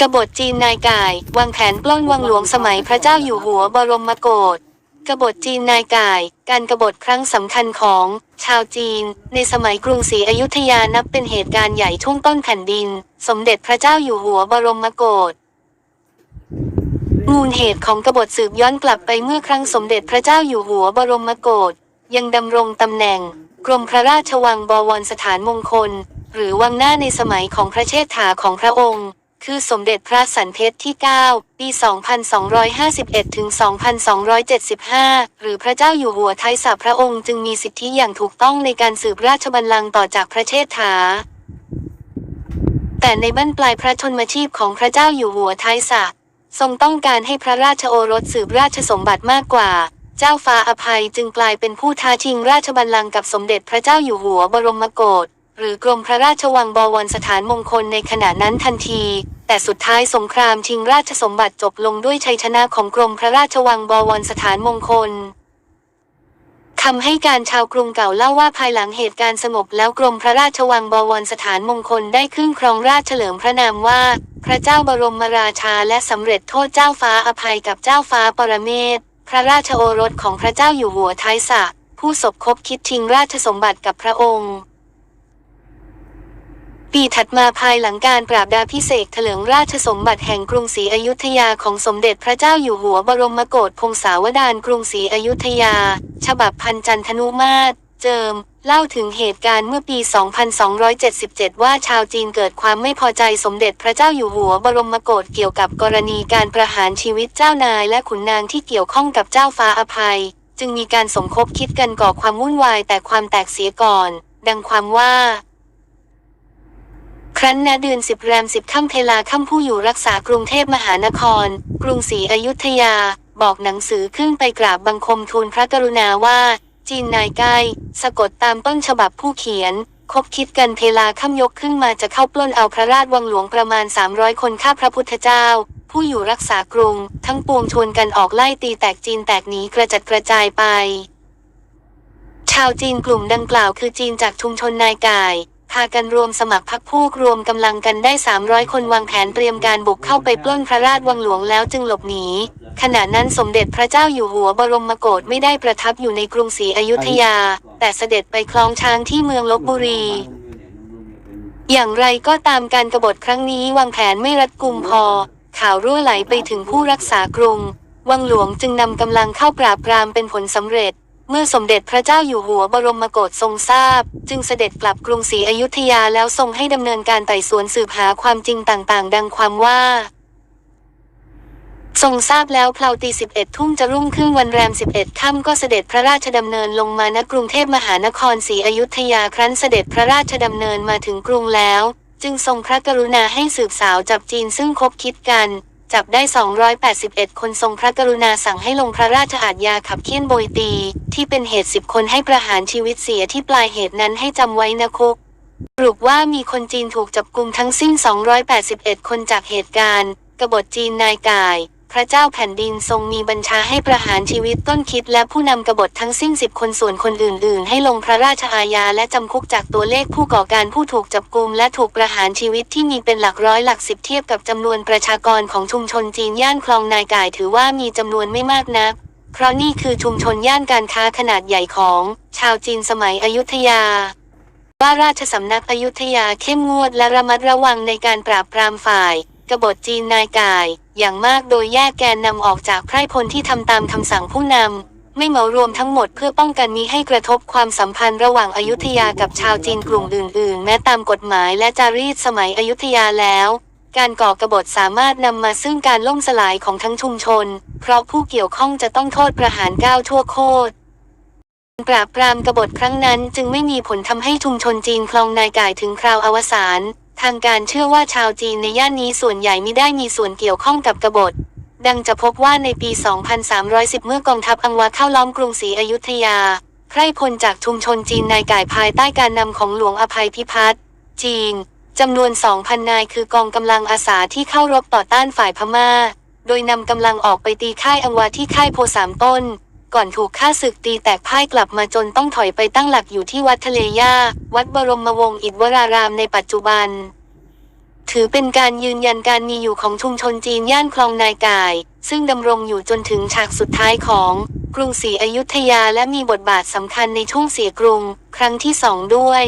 กบฏจีนนายก่าย วางแผนปล้นวังหลวงสมัยพระเจ้าอยู่หัวบรมโกศกบฏจีนนายกาย การกบฏครั้งสำคัญของ ชาวจีน ในสมัยกรุงศรีอยุธยานับเป็นเหตุการณ์ใหญ่ช่งต้นแผ่นดิน สมเด็จพระเจ้าอยู่หัวบรมโกศมูลเหตุของกบฏสืบย้อนกลับไปเมื่อครั้งสมเด็จพระเจ้าอยู่หัวบรมโกศยังดำรงตำแหน่ง กรมพระราชวังบวรสถานมงคล หรือวังหน้าในสมัยของพระเชษฐาของพระองค์ คือสมเด็จพระสันเพชรที่ 9 ปี 2251 ถึง 2275 หรือพระเจ้าอยู่หัวไทยสาพระองค์จึงมีสิทธิอย่างถูกต้องในการสืบราชบัลลังก์ต่อจากพระเชษฐา แต่ในบั้นปลายพระชนมชีพของพระเจ้าอยู่หัวไทยสะทรงต้องการให้พระราชโอรสสืบราชสมบัติมากกว่า เจ้าฟ้าอภัยจึงกลายเป็นผู้ท้าชิงราชบัลลังก์กับสมเด็จพระเจ้าอยู่หัวบรมโกศ หรือกรมพระราชวังบวรสถานมงคลในขณะนั้นทันที แต่สุดท้ายสงครามชิงราชสมบัติจบลงด้วยชัยชนะของกรมพระราชวังบวรสถานมงคลคำให้การชาวกรุงเก่าเล่าว่าภายหลังเหตุการณ์สงบแล้วกรมพระราชวังบวรสถานมงคลได้ขึ้นครองราชเฉลิมพระนามว่า พระเจ้าบรมราชาและสำเร็จโทษเจ้าฟ้าอภัยกับเจ้าฟ้าปรเมศพระราชโอรสของพระเจ้าอยู่หัวท้ายสะผู้สบคบคิดชิงราชสมบัติกับพระองค์ ปีถัดมาภายหลังการปราบดาพิเศษเถลิงราชสมบัติแห่งกรุงศรีอยุธยาของสมเด็จพระเจ้าอยู่หัวบรมโกศพงศาวดารกรุงศรีอยุธยา ฉบับพันจันทนุมาตร เจิม เล่าถึงเหตุการณ์เมื่อปี 2277 ว่าชาวจีนเกิดความไม่พอใจสมเด็จพระเจ้าอยู่หัวบรมโกศเกี่ยวกับกรณีการประหารชีวิตเจ้านายและขุนนางที่เกี่ยวข้องกับเจ้าฟ้าอภัย จึงมีการสมคบคิดกันก่อความวุ่นวายแต่ความแตกเสียก่อน ดังความว่า ครั้นณเดือนสิบแรมสิบค่ำเพลาค่ำผู้อยู่รักษากรุงเทพมหานคร กรุงศรีอยุธยา บอกหนังสือขึ้นไปกราบบังคมทูลพระกรุณาว่า จีนนายใกล้สะกดตามต้นฉบับผู้เขียน คบคิดกันเพลาค่ำยกขึ้นมาจะเข้าปล้นเอาพระราชวังหลวงประมาณ 300 คนข้าพระพุทธเจ้า ผู้อยู่รักษากรุง ทั้งปวงชวนกันออกไล่ตีแตกจีนแตกหนีกระจัดกระจายไป ชาวจีนกลุ่มดังกล่าวคือจีนจากชุมชนนายก่าย พากันรวมสมัครพรรคพวกรวมกำลังกันได้ 300 คนวางแผนเตรียมการบุกเข้าไปปล้นพระราชวังหลวงแล้วจึงหลบหนี ขณะนั้นสมเด็จพระเจ้าอยู่หัวบรมโกศไม่ได้ประทับอยู่ในกรุงศรีอยุธยา แต่เสด็จไปคลองช้างที่เมืองลบบุรี อย่างไรก็ตามการกบฏครั้งนี้วางแผนไม่รัดกุมพอ ข่าวรั่วไหลไปถึงผู้รักษากรุง วังหลวงจึงนำกำลังเข้าปราบปรามเป็นผลสำเร็จ เมื่อสมเด็จพระเจ้าอยู่หัวบรมโกศทรงทราบ จึงเสด็จกลับกรุงศรีอยุธยาแล้วทรงให้ดำเนินการไต่สวนสืบหาความจริงต่างๆ ดังความว่า ทรงทราบแล้วพลาตีสิบเอ็ดทุ่มจะรุ่งขึ้นวันแรมสิบเอ็ดค่ำก็เสด็จพระราชดำเนินลงมาณกรุงเทพมหานครศรีอยุธยาครั้นเสด็จพระราชดำเนินมาถึงกรุงแล้ว จึงทรงพระกรุณาให้สืบสาวจับจีนซึ่งคบคิดกัน จับได้ 281 คนทรงพระกรุณาสั่งให้ลงพระราชอาญาขับเคี่ยนโบยตี ที่เป็นเหตุสิบคนให้ประหารชีวิตเสียที่ปลายเหตุนั้นให้จำไว้นะคุกสรุปว่ามีคนจีนถูกจับกุมทั้งสิ้น 281 คนจากเหตุการณ์ กบฏจีนนายก่าย พระเจ้าแผ่นดินทรงมีบัญชาให้ประหารชีวิตต้นคิดและผู้นำกบฏทั้งสิ้น10คนส่วนคนอื่น ๆ ให้ลงพระราชอาญาและจำคุกจากตัวเลขผู้ก่อการผู้ถูกจับกุมและถูกประหารชีวิตที่มีเป็นหลักร้อยหลักสิบเทียบกับจำนวนประชากรของชุมชนจีนย่านคลองนายก่ายถือว่ามีจำนวนไม่มากนักเพราะนี่คือชุมชนย่านการค้าขนาดใหญ่ของ ชาวจีนสมัยอยุธยาว่าราชสำนักอยุธยาเข้มงวดและระมัดระวังในการปราบปรามฝ่าย กบฏจีนนายก่าย อย่างมากโดยแยกแกนนำออกจากไพร่พลที่ทำตามคำสั่งผู้นำ ไม่เหมารวมทั้งหมดเพื่อป้องกันมิให้กระทบความสัมพันธ์ระหว่างอายุธยากับชาวจีนกลุ่มอื่น ๆ แม้ตามกฎหมายและจารีตสมัยอยุธยาแล้วการก่อกรบฏสามารถนำมาซึ่งการล่มสลายของทั้งชุมชน เพราะผู้เกี่ยวข้องจะต้องโทษประหารก้าวทั่วโคตรปราบปรามกบฏครั้งนั้นจึงไม่มีผลทำให้ชุมชนจีนคลองนายก่ายถึงคราวอวสาน ทางการเชื่อว่าชาวจีนในย่านนี้ส่วนใหญ่ไม่ได้มีส่วนเกี่ยวข้องกับกบฏ ดังจะพบว่าในปี 2310 เมื่อกองทัพอังวาเข้าล้อมกรุงศรีอยุธยา ไพร่พลจากชุมชนจีนนายก่ายภายใต้การนำของหลวงอภัยพิพัฒน์จีนจำนวน 2,000 นายคือกองกำลังอาสาที่เข้ารบต่อต้านฝ่ายพม่า โดยนำกำลังออกไปตีค่ายอังวาที่ค่ายโพสามต้น ก่อนถูกฆ่าศึกตีแตกพ่ายกลับมาจนต้องถอยไปตั้งหลักอยู่ที่วัดทะเลย่าวัดบรมวงศ์อิฐวรารามในปัจจุบัน ถือเป็นการยืนยันการมีอยู่ของชุมชนจีนย่านคลองนายกาย ซึ่งดำรงอยู่จนถึงฉากสุดท้ายของกรุงศรีอยุธยาและมีบทบาทสำคัญในช่วงเสียกรุง ครั้งที่สองด้วย